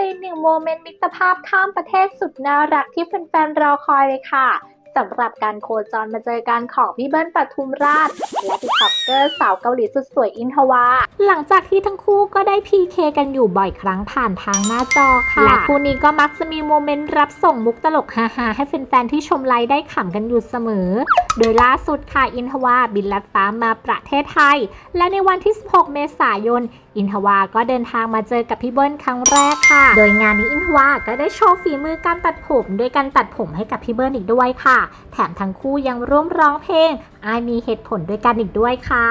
เป็นหนึ่งโมเมนต์มิตรภาพข้ามประเทศสุดน่ารักที่แฟนๆรอคอยเลยค่ะ สำหรับการโคจรมาเจอกันของพี่เบิ้ลปทุมราช และติ๊กต็อกเกอร์สาวเกาหลีสุดสวยอินทวา หลังจากที่ทั้งคู่ก็ได้ PK กันอยู่บ่อยครั้งผ่านทางหน้าจอค่ะ และคู่นี้ก็มักจะมีโมเมนต์รับส่งมุกตลกฮาๆให้แฟนๆที่ชมไลฟ์ได้ขำกันอยู่เสมอ โดยล่าสุดค่ะอินทวาบินลัดฟ้ามาประเทศไทย และในวันที่ 16 เมษายน อินทวาก็เดินทางมาเจอกับพี่เบิ้ลครั้งแรกค่ะ โดยงานนี้อินทวาก็ได้โชว์ฝีมือการตัดผมโดยการตัดผมให้กับพี่เบิ้ลอีกด้วยค่ะแถมทั้งคู่ยังร่วมร้องเพลงอายมีเหตุผลด้วยกันอีกด้วยค่ะ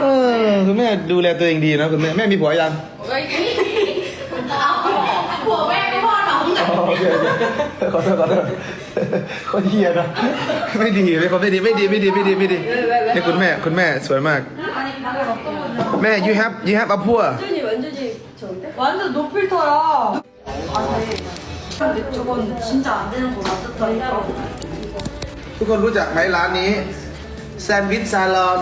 เออคุณแม่ดูแลตัวเองดีนะคุณแม่แม่มีผัวยัง ผัวแม่ไม่พ่อน้อง อ๋อโอเคโอเคขอโทษขอโทษคนเฮียนะไม่ดีไม่คนไม่ดีไม่ดีไม่ดีไม่ดีไม่ดีนี่คุณแม่คุณแม่สวยมาก แม่ you have you have a poor 완전히 완전히 좋은데? 완전 노필터야 아 근데 저건 진짜 안 되는 거 맞았다니까 ทุกคนรู้จักไหมร้านนี้แซนด์วิชซาลอน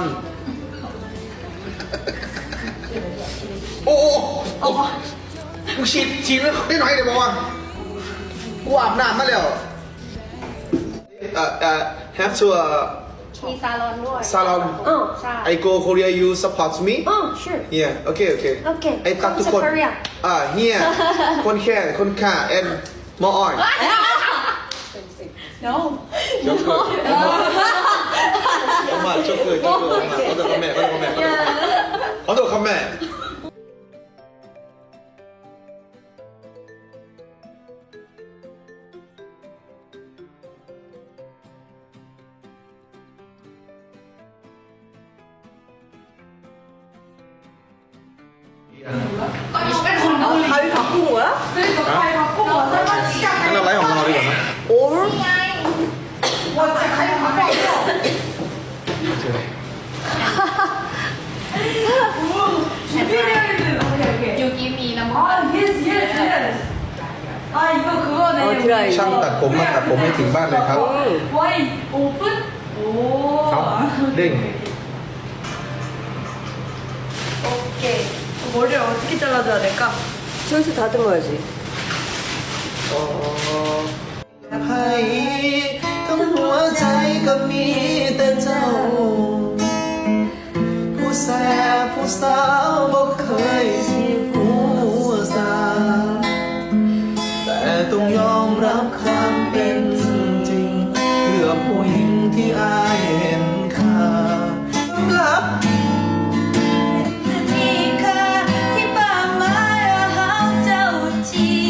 โอ้โอ้โอ้กูฉีดฉีดไม่ได้หน่อยเดี๋ยวบอกว่ากูอาบน้ำมาแล้วเอ่อเอ่อ have to uh, มีซาลอนด้วย salon เออ ใช่ I go Korea you support me เออ sure yeah okay okay Okay, ไอ้ตัก come ทุก to คน Korea อ่าเฮียคนแค่คนข่า and more on no 조금 엄마 조금 조금 엄마 어떤 컴매 어떤 컴매 어떤 컴매 가위 바꾼 거야? 그러니까 아 이거 그거네 어, 드라이. ช่างตัดผมมาตัดผมให้ถึงบ้านเลยครับ 와이 오픈? 오 ครับเด้ง 오케이 머리를 어떻게 잘라줘야 될까? 손수 다듬어야지. ให้ทั้งหัวใจก็มี ต่ต้องยอมรับความเป็นจริงเพื่อผู้หญิงที่อายเห็นค่าลับ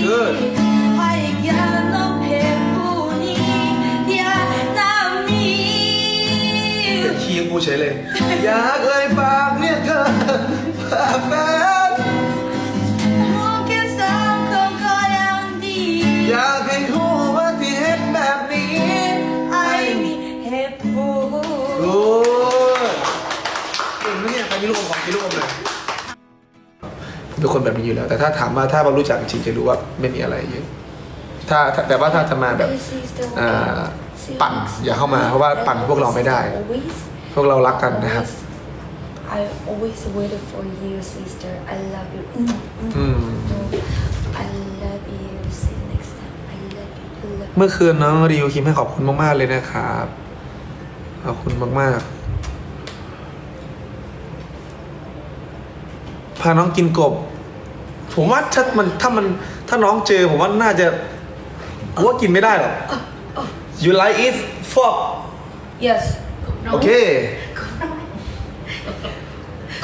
Good. 아, เป็นคีย์กูเฉยเลย อยากเอ่ยปากเนี่ยเธอแฟน ก่งนะเนี่ยใครมีลูกอมของกินลูกอมเลยผมเป็นคนแบบนี้อยู่แล้ว แต่ถ้าถามว่าถ้าเรารู้จักจริงๆจะรู้ว่าไม่มีอะไรเยอะถ้าถ้าแต่ว่าถ้าจะมาแบบอ่าปั่นอย่าเข้ามาเพราะว่าปั่นพวกเราไม่ได้ พวกเรารักกันนะครับ I always waited for you, sister. I love you. อืม I love you. See you next time. I love you. I love เมื่อคืนน้องริวคิมให้ขอบคุณมาก ๆ เลยนะครับ ขอบคุณมาก ๆ พาน้องกินกบ ผมว่าถ้ามันถ้ามันถ้าน้องเจอผมว่าน่าจะผมว่ากินไม่ได้หรอก you like it fuck Yes. โอเค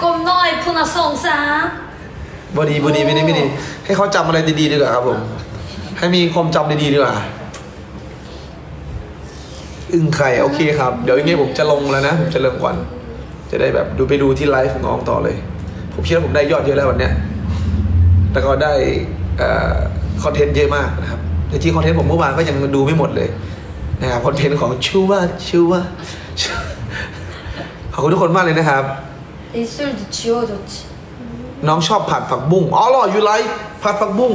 Kom noi puna songsa. บดีบดีไม่ดีไม่ดีให้เขาจำอะไรดีๆดีกว่าครับผม ให้มีความจำดีๆดีกว่า อึ้งไข่โอเคครับ เดี๋ยวยังไงผมจะลงแล้วนะ ผมจะเริ่มก่อน จะได้แบบดูไปดูที่ไลฟ์ของน้องต่อเลย ผมคิดว่าผมได้ยอดเยอะแล้ววันนี้แต่ก็ได้คอนเทนต์เยอะมากนะครับแต่ที่คอนเทนต์ผมเมื่อวานก็ยังดูไม่หมดเลยนะครับคอนเทนต์ของชูว่าชูว่าขอบคุณทุกคนมากเลยนะครับน้องชอบผัดผักบุ้งอ๋อหรอยูไลผัดผักบุ้ง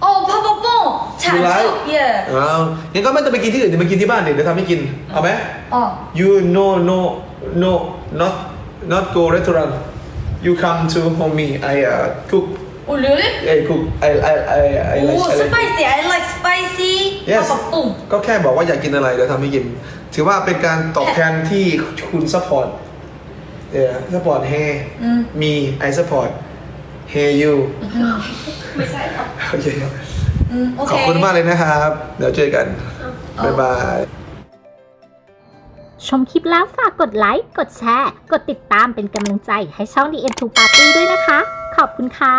โอ้ผัดผักบุ้งฉันชอบเย่อ้าวงั้นก็ไม่ต้องไปกินที่อื่นเดี๋ยวมากินที่บ้านเดี๋ยวทำให้กินเอาไหมอ๋อ you no no no not not go restaurant you come to home me I uh, cook Oh really? ไอ้คุกไอ้ไอ้ไอ้ไอ้ Oh ไอ้ spicy. I like spicy. Yes. boom. ก็แค่บอกว่าอยากกินอะไรเดี๋ยวทำให้กิน ถือว่าเป็นการตอบแทนที่คุณซัพพอร์ตเออซัพพอร์ตเฮมีไอซัพพอร์ตเฮยูไม่ใช่หรอโอเค Mm, ขอบคุณ okay. มากเลยนะครับ เดี๋ยวเจอกัน บ๊ายบาย ชมคลิปแล้วฝากกดไลค์ กดแชร์ กดติดตามเป็นกำลังใจให้ช่อง The End to Party ด้วยนะคะ ขอบคุณค่ะ